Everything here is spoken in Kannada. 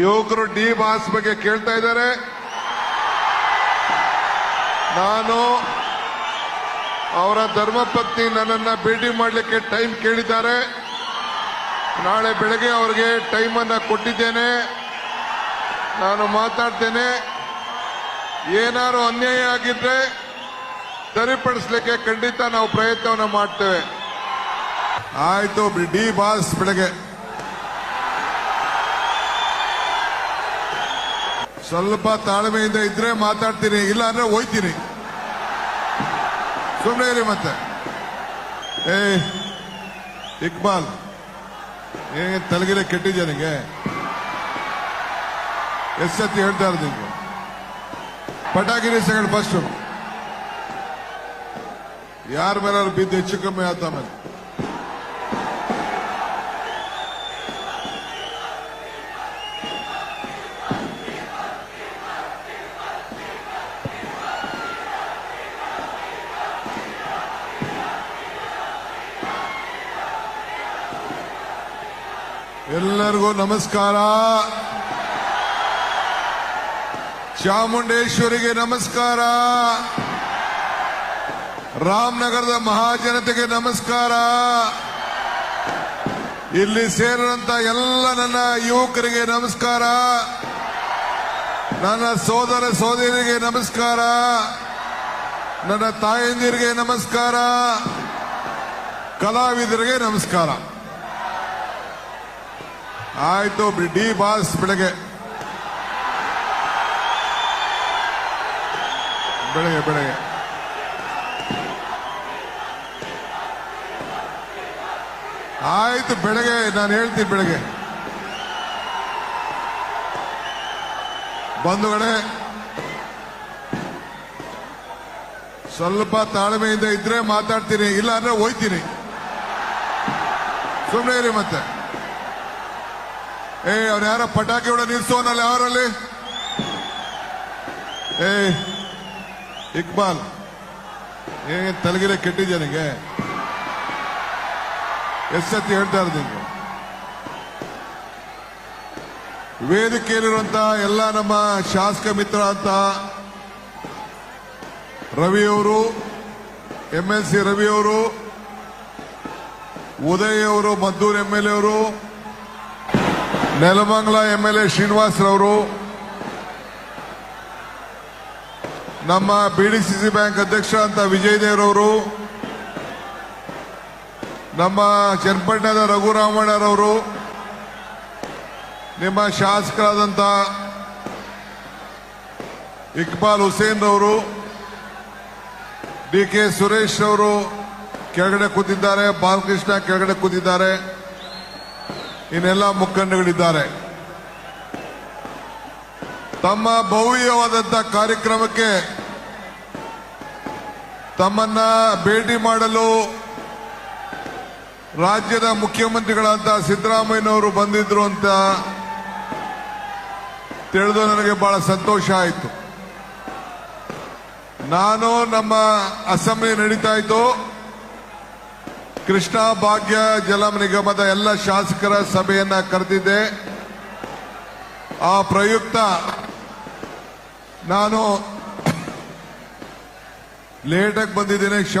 ಯುವಕರು ಡಿ ಬಾಸ್ ಬಗ್ಗೆ ಕೇಳ್ತಾ ಇದ್ದಾರೆ. ನಾನು ಅವರ ಧರ್ಮಪತ್ನಿ ನನ್ನನ್ನ ಭೇಟಿ ಮಾಡಲಿಕ್ಕೆ ಟೈಮ್ ಕೇಳಿದ್ದಾರೆ. ನಾಳೆ ಬೆಳಗ್ಗೆ ಅವರಿಗೆ ಟೈಮ್ ಅನ್ನ ಕೊಟ್ಟಿದ್ದೇನೆ. ನಾನು ಮಾತಾಡ್ತೇನೆ. ಏನಾರು ಅನ್ಯಾಯ ಆಗಿದ್ರೆ ಸರಿಪಡಿಸ್ಲಿಕ್ಕೆ ಖಂಡಿತ ನಾವು ಪ್ರಯತ್ನವನ್ನು ಮಾಡ್ತೇವೆ. ಆಯ್ತು ಡಿ ಬಾಸ್ ಬೆಳಗ್ಗೆ. ಸ್ವಲ್ಪ ತಾಳ್ಮೆಯಿಂದ ಇದ್ರೆ ಮಾತಾಡ್ತೀನಿ, ಇಲ್ಲ ಅಂದ್ರೆ ಹೋಯ್ತೀನಿ. ಸುಮ್ಮನೆ ಇರಿ ಮತ್ತೆ. ಏ ಇಕ್ಬಾಲ್ ಏ ತಲೆಗಿರೆ ಕೆಟ್ಟಿದ್ಯಾ ನಿಂಗೆ? ಎಷ್ಟು ಹೇಳ್ತಾ ಇರೋದು ನಿಂಗೆ? ಪಟಾಕಿರಿ ಸೆಕೆಂಡ್ ಫಸ್ಟ್ ಯಾರ ಮೇಲೆ ಬಿದ್ದು ಹೆಚ್ಚು ಕಮ್ಮಿ ಆತ ಆಮೇಲೆ. ಎಲ್ಲರಿಗೂ ನಮಸ್ಕಾರ. ಚಾಮುಂಡೇಶ್ವರಿಗೆ ನಮಸ್ಕಾರ. ರಾಮನಗರದ ಮಹಾಜನತೆಗೆ ನಮಸ್ಕಾರ. ಇಲ್ಲಿ ಸೇರಿದಂತ ಎಲ್ಲ ನನ್ನ ಯುವಕರಿಗೆ ನಮಸ್ಕಾರ. ನನ್ನ ಸೋದರ ಸೋದರಿಗೆ ನಮಸ್ಕಾರ. ನನ್ನ ತಾಯಂದಿರಿಗೆ ನಮಸ್ಕಾರ. ಕಲಾವಿದರಿಗೆ ನಮಸ್ಕಾರ. ಆಯ್ತು ಡಿ ಬಾಸ್ ಬೆಳಗ್ಗೆ. ಬೆಳಗ್ಗೆ ಬೆಳಗ್ಗೆ. ಆಯ್ತು, ಬೆಳಗ್ಗೆ, ನಾನು ಹೇಳ್ತೀನಿ ಬೆಳಗ್ಗೆ. ಬಂಧುಗಳೇ ಸ್ವಲ್ಪ ತಾಳ್ಮೆಯಿಂದ ಇದ್ರೆ ಮಾತಾಡ್ತೀನಿ ಇಲ್ಲ ಅಂದ್ರೆ ಹೋಯ್ತೀನಿ. ಸುಮ್ಮನೆ ಇರಿ ಮತ್ತೆ. ಏ ಅವ್ರು ಯಾರ ಪಟಾಕಿ ಕೂಡ ನಿಲ್ಸೋನಲ್ಲ ಯಾರಲ್ಲಿ ಏ, ಇಕ್ಬಾಲ್ ಏ ತಲೆಗಿರೆ ಕೆಟ್ಟಿದ್ಯಾ ನಿಂಗೆ? ಎಷ್ಟು ಸತಿ ಹೇಳ್ತಾ ಇರೋದು ನಿಂಗೆ? ವೇದಿಕೆಯಲ್ಲಿರುವಂತ ಎಲ್ಲ ನಮ್ಮ ಶಾಸಕ ಮಿತ್ರ ಅಂತ ರವಿಯವರು ಎಂ ಎಲ್ ಸಿ ರವಿಯವರು ಉದಯ್ ಅವರು, ಮದ್ದೂರು ಎಂ ಎಲ್ ಎ ಅವರು ನೆಲಮಂಗಲ ಎಂ ಎಲ್ ಎ ಶ್ರೀನಿವಾಸರವರು, ನಮ್ಮ B D C C bank ಅಧ್ಯಕ್ಷ ಅಂತ ವಿಜಯ್ ದೇವ್ರವರು, ನಮ್ಮ ಚನ್ನಪಟ್ಟಣದ ರಘುರಾಮಣ್ಣರವರು, ನಿಮ್ಮ ಶಾಸಕರಾದಂಥ ಇಕ್ಬಾಲ್ ಹುಸೇನ್ ರವರು ಡಿ ಕೆ ಸುರೇಶ್ ಅವರು ಕೆಳಗಡೆ ಕೂತಿದ್ದಾರೆ, ಬಾಲಕೃಷ್ಣ ಕೆಳಗಡೆ ಕೂತಿದ್ದಾರೆ. ಇನ್ನೆಲ್ಲ ಮುಖಂಡಗಳಿದ್ದಾರೆ. ತಮ್ಮ ಭವ್ಯವಾದಂಥ ಕಾರ್ಯಕ್ರಮಕ್ಕೆ ತಮ್ಮನ್ನ ಭೇಟಿ ಮಾಡಲು ರಾಜ್ಯದ ಮುಖ್ಯಮಂತ್ರಿಗಳಾದ ಸಿದ್ದರಾಮಯ್ಯನವರು ಬಂದಿದ್ರು ಅಂತ ತಿಳಿದು ನನಗೆ ಬಹಳ ಸಂತೋಷ ಆಯಿತು. ನಾನು ನಮ್ಮ ಅಸೆಂಬ್ಲಿ ನಡೀತಾ ಕೃಷ್ಣಾ ಭಾಗ್ಯ ಜಲ ನಿಗಮದ ಎಲ್ಲ ಶಾಸಕರ ಸಭೆಯನ್ನ ಕರೆದಿದ್ದೆ. ಆ ಪ್ರಯುಕ್ತ ನಾನು ಲೇಟಾಗಿ ಬಂದಿದ್ದೇನೆ ಕ್ಷಮ